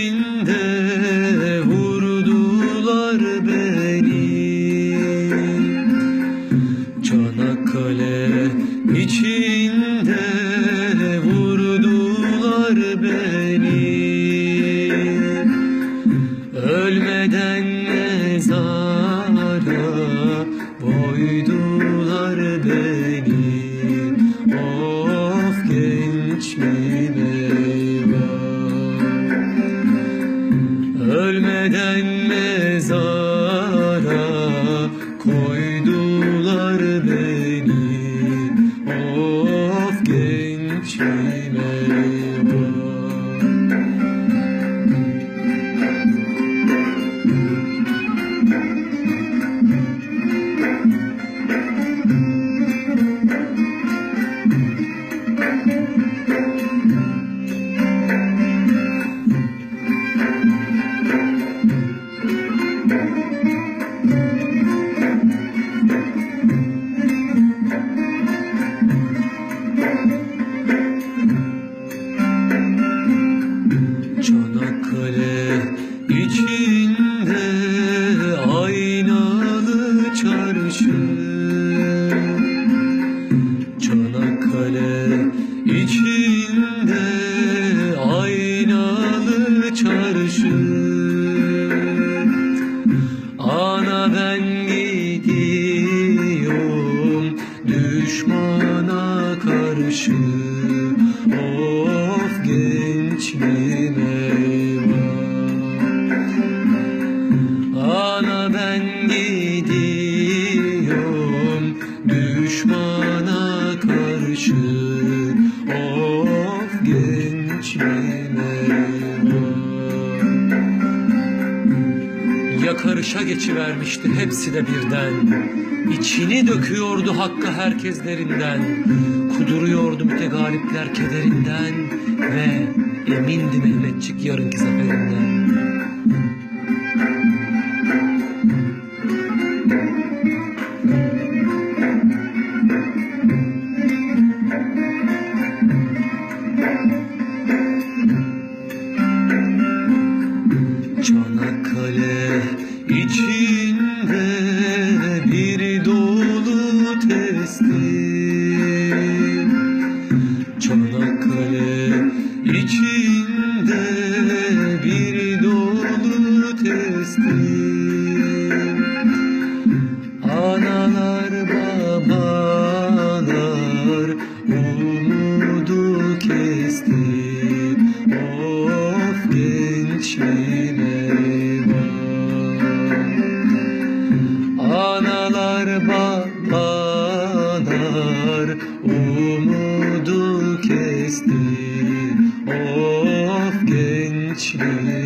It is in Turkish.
içinde vurdular beni. Çanakkale için Ölmeden mezara koydular beni Çanakkale içinde aynalı çarşı. Ana ben gidiyorum düşmana karşı. Of gençliğim Yakarışa geçivermişti hepsi de birden. İçini döküyordu hakkı herkeslerinden. Kuduruyordu mütegalipler kederinden. Ve emindi Mehmetçik yarınki zaferinden içinde bir dolu testi Çanakkale içinde bir dolu testi Analar babalar umudu kesti. Of gençliğim Analar babalar umudu kesti. Of gençliğim